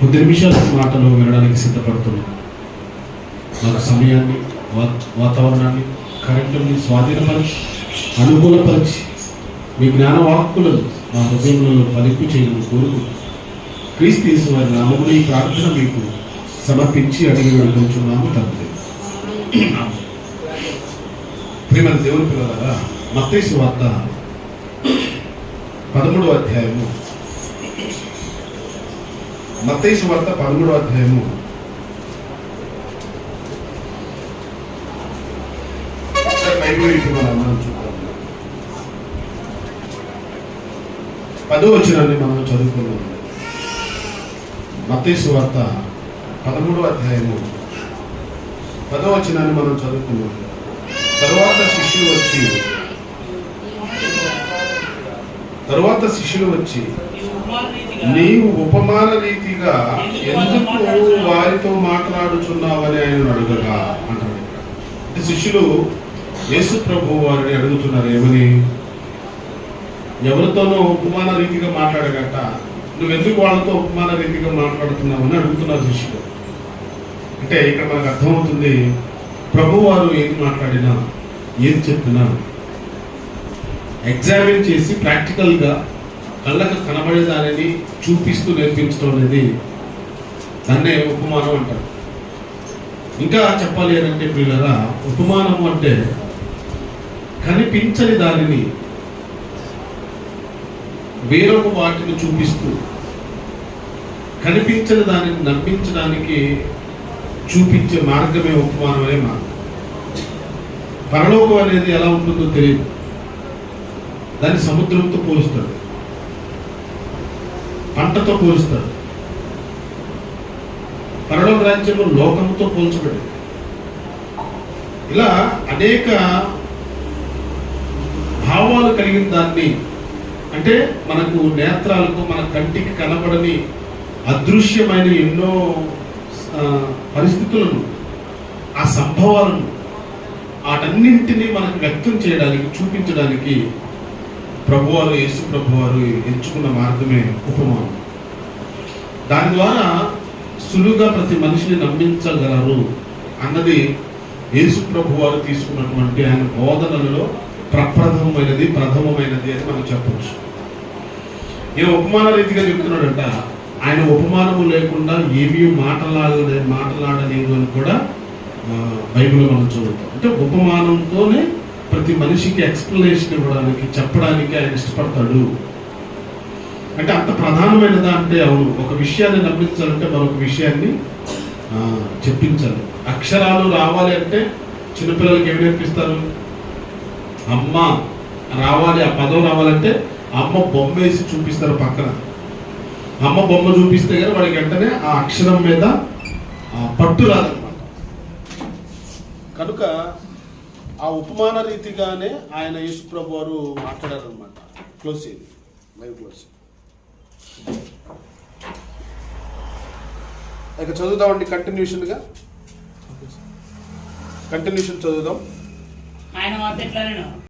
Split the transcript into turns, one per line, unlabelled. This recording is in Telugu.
కొద్ది నిమిషాల మాటలు వినడానికి సిద్ధపడుతున్నాం. మన సమయాన్ని వాతావరణాన్ని కరెంటుని స్వాధీనపరిచి అనుకూలపరిచి మీ జ్ఞానవాక్కులను మా హృదయంలో పలింపు చేయడం కోరుకు క్రీస్తు వారి నామమున ఈ ప్రార్థన మీకు సమర్పించి అడిగి వెళ్ళుకుంటున్నాము తండ్రి. ప్రేమ దేవుని పిల్లల మత్తేసు వార్త పదమూడవ అధ్యాయము మతైసు వార్త పదమూడవ అధ్యాయము. పదో వచ్చినాన్ని మనం చదువుకున్నాం మత్తేసు వార్త పదమూడవ అధ్యాయము. పదో వచ్చినాన్ని మనం చదువుకున్నాం తరువాత శిష్యులు వచ్చి తరువాత శిష్యులు వచ్చి నీవు ఉపమాన రీతిగా ఎందుకు వారితో మాట్లాడుచున్నావని ఆయన అడుగగా అంటాడు. శిష్యులు యేసు ప్రభు వారిని అడుగుతున్నారు ఏమని? ఎవరితోనో ఉపమాన రీతిగా మాట్లాడగట నువ్వెందుకు వాళ్ళతో ఉపమాన రీతిగా మాట్లాడుతున్నావని అడుగుతున్నారు శిష్యులు. అంటే ఇక్కడ మనకు అర్థమవుతుంది ప్రభు వారు ఏది మాట్లాడినా ఏది చెప్పినా ఎగ్జామిన్ చేసి ప్రాక్టికల్గా కళ్ళకు కనబడేదానిని చూపిస్తూ నేర్పించడం అనేది దాన్నే ఉపమానం అంటారు. ఇంకా చెప్పాలి అని అంటే పిల్లరా ఉపమానం అంటే కనిపించని దానిని వేరొక వాటిని చూపిస్తూ కనిపించని దానిని నమ్మించడానికి చూపించే మార్గమే ఉపమానం అనే మార్గం. పరలోకం అనేది ఎలా ఉంటుందో తెలియదు. దాన్ని సముద్రంతో పోలుస్తాడు పంటతో పోలుస్తాడు పరలోక రాజ్యంలో లోకంతో పోల్చబడి ఇలా అనేక భావాలు కలిగిన దాన్ని అంటే మనకు నేత్రాలకు మన కంటికి కనబడని అదృశ్యమైన ఎన్నో పరిస్థితులను ఆ సంభవాలను వాటన్నింటినీ మనకు వ్యక్తం చేయడానికి చూపించడానికి ప్రభువారు యేసు ప్రభువారు ఎంచుకున్న మార్గమే ఉపమానం. దాని ద్వారా సులువుగా ప్రతి మనిషిని నమ్మించగలరు అన్నది యేసు ప్రభువారు తీసుకున్నటువంటి ఆయన బోధనలలో ప్రప్రథమమైనది ప్రథమమైనది అని మనం చెప్పవచ్చు ఈయన ఉపమాన రీతిగా చెప్తున్నాడంట ఆయన ఉపమానము లేకుండా ఏమీ మాట్లాడలే మాట్లాడలేదు అని కూడా బైబిల్ మనం చదువుతాం. అంటే ఉపమానంతోనే ప్రతి మనిషికి ఎక్స్ప్లెనేషన్ ఇవ్వడానికి చెప్పడానికి ఆయన ఇష్టపడతాడు. అంటే అంత ప్రధానమైనదా అంటే అవును. ఒక విషయాన్ని నమ్మించాలంటే మరొక విషయాన్ని చెప్పించాలి. అక్షరాలు రావాలి అంటే చిన్నపిల్లలకి ఏమి నేర్పిస్తారు? అమ్మ రావాలి ఆ పదం రావాలంటే అమ్మ బొమ్మ వేసి చూపిస్తారు పక్కన. అమ్మ బొమ్మ చూపిస్తే కానీ వాడికి వెంటనే ఆ అక్షరం మీద ఆ పట్టు రాదనమాట. కనుక ఆ ఉపమాన రీతిగానే ఆయన యేసుప్రభు వారు మాట్లాడారనమాట క్లోజ్ చేయండి. లైవ్ క్లోజ్ ఇక చదువుదామండి కంటిన్యూషన్గా కంటిన్యూషన్ చదువుదాం.
ఆయన